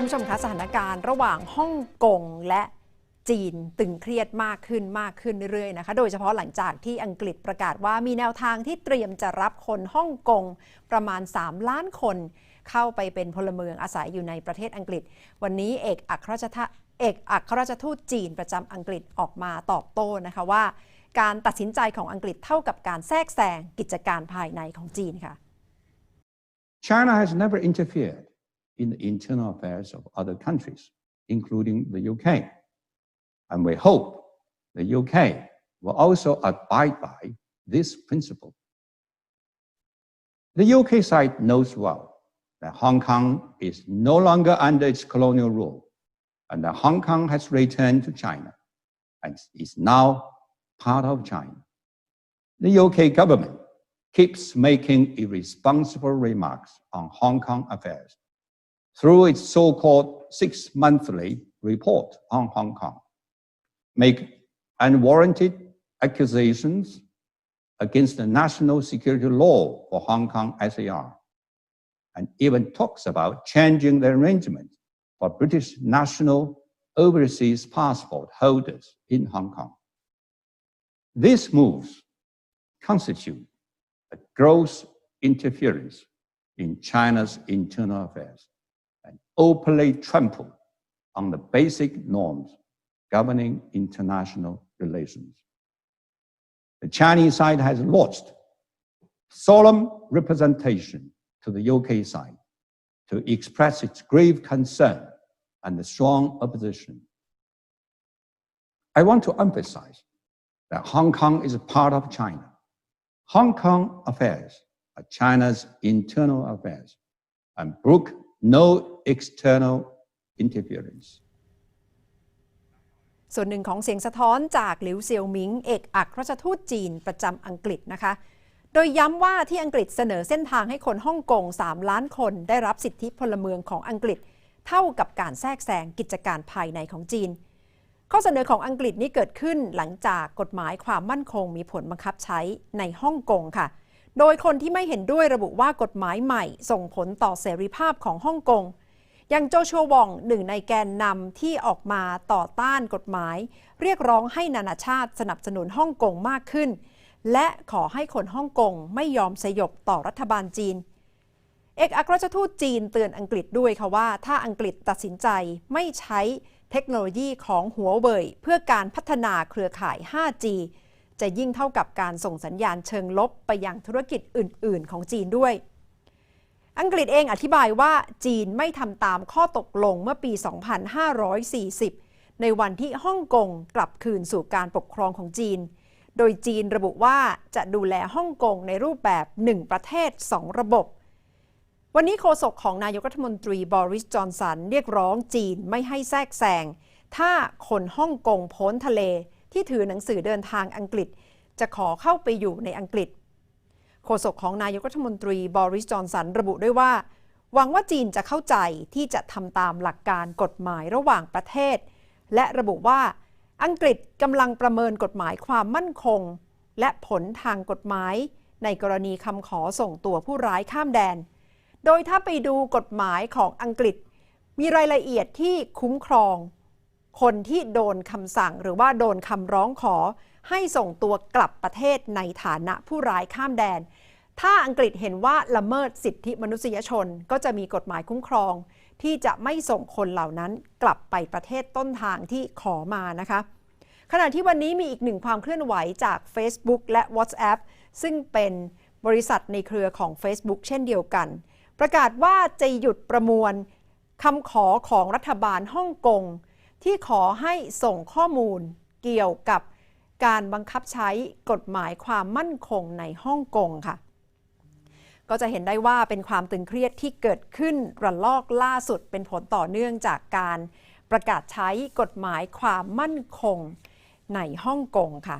คุณผู้ชมคะสถานการณ์ระหว่างฮ่องกงและจีนตึงเครียดมากขึ้นมากขึ้นเรื่อยๆนะคะ โดยเฉพาะหลังจากที่อังกฤษประกาศว่ามีแนวทางที่เตรียมจะรับคนฮ่องกงประมาณ 3 ล้านคน เข้าไปเป็นพลเมืองอาศัยอยู่ในประเทศอังกฤษ วันนี้เอกอัครราชทเอกอัครราชทูตจีนประจำอังกฤษออกมาตอบโต้นะคะว่า การตัดสินใจของอังกฤษเท่ากับการแทรกแซงกิจการภายในของจีนค่ะ China has never interfered in the internal affairs of other countries, including the UK. And we hope the UK will also abide by this principle. The UK side knows well that Hong Kong is no longer under its colonial rule, and that Hong Kong has returned to China and is now part of China. The UK government keeps making irresponsible remarks on Hong Kong affairs through its so-called six monthly report on Hong Kong, make unwarranted accusations against the national security law for Hong Kong SAR, and even talks about changing the arrangement for British national overseas passport holders in Hong Kong. These moves constitute a gross interference in China's internal affairs and openly trample on the basic norms governing international relations. The Chinese side has lodged solemn representation to the UK side to express its grave concern and the strong opposition. I want to emphasize that Hong Kong is a part of China. Hong Kong affairs are China's internal affairs and brook no external interference. ส่วนหนึ่งของเสียงสะท้อนจากหลิวเซียวหมิง เอกอัครราชทูตจีนประจำอังกฤษนะคะ โดยย้ำว่าที่อังกฤษเสนอเส้นทางให้คนฮ่องกง 3 ล้านคนได้รับสิทธิพลเมืองของอังกฤษ เท่ากับการแทรกแซงกิจการภายในของจีน ข้อเสนอของอังกฤษนี้เกิดขึ้นหลังจากกฎหมายความมั่นคงมีผลบังคับใช้ในฮ่องกงค่ะ โดยคนที่ไม่เห็นด้วยระบุว่ากฎหมายใหม่ ส่งผลต่อเสรีภาพของฮ่องกง ย่างโจชัววองหนึ่งในแกนนำที่ออกมาต่อต้านกฎหมาย เรียกร้องให้นานาชาติสนับสนุนฮ่องกงมากขึ้น และขอให้คนฮ่องกงไม่ยอมสยบต่อรัฐบาลจีน เอกอัครราชทูตจีนเตือนอังกฤษด้วยค่ะว่า ถ้าอังกฤษตัดสินใจไม่ใช้เทคโนโลยีของหัวเว่ยเพื่อการพัฒนาเครือข่าย 5G จะยิ่งเท่ากับการส่งสัญญาณเชิงลบไปยังธุรกิจอื่น ๆ ของจีนด้วย อังกฤษเองอธิบายว่าจีนไม่ทำตามข้อตกลงเมื่อปี 2540 ในวันที่ฮ่องกงกลับคืนสู่การปกครองของจีน โดยจีนระบุว่าจะดูแลฮ่องกงในรูปแบบ 1 ประเทศ 2 ระบบ วันนี้โฆษกของนายกรัฐมนตรีบอริส จอนสัน เรียกร้องจีนไม่ให้แทรกแซง ถ้าคนฮ่องกงพ้นทะเลที่ถือหนังสือเดินทางอังกฤษ จะขอเข้าไปอยู่ในอังกฤษ โฆษกของนายกรัฐมนตรีบอริสจอนสันระบุด้วยว่า หวังว่าจีนจะเข้าใจที่จะทำตามหลักการกฎหมายระหว่างประเทศ และระบุว่าอังกฤษกำลังประเมินกฎหมายความมั่นคง และผลทางกฎหมาย ในกรณีคำขอส่งตัวผู้ร้ายข้ามแดน โดยถ้าไปดูกฎหมายของอังกฤษ มีรายละเอียดที่คุ้มครอง คนที่โดนคำสั่งหรือว่าโดนคำร้องขอ ให้ส่งตัวกลับประเทศในฐานะผู้ร้ายข้ามแดน ถ้าอังกฤษเห็นว่าละเมิดสิทธิมนุษยชนก็จะมีกฎหมายคุ้มครอง ที่จะไม่ส่งคนเหล่านั้นกลับไปประเทศต้นทางที่ขอมานะคะขณะที่วันนี้มีอีกหนึ่งความเคลื่อนไหวจาก Facebook และ WhatsApp ซึ่งเป็นบริษัทในเครือของ Facebook เช่นเดียวกัน ประกาศว่าจะหยุดประมวลคำขอของรัฐบาลฮ่องกง ที่ขอให้ส่งข้อมูลเกี่ยวกับการบังคับใช้กฎหมายความมั่นคงในฮ่องกงค่ะ ก็จะเห็นได้ว่าเป็นความตึงเครียดที่เกิดขึ้นระลอกล่าสุดเป็นผลต่อเนื่องจากการประกาศใช้กฎหมายความมั่นคงในฮ่องกงค่ะ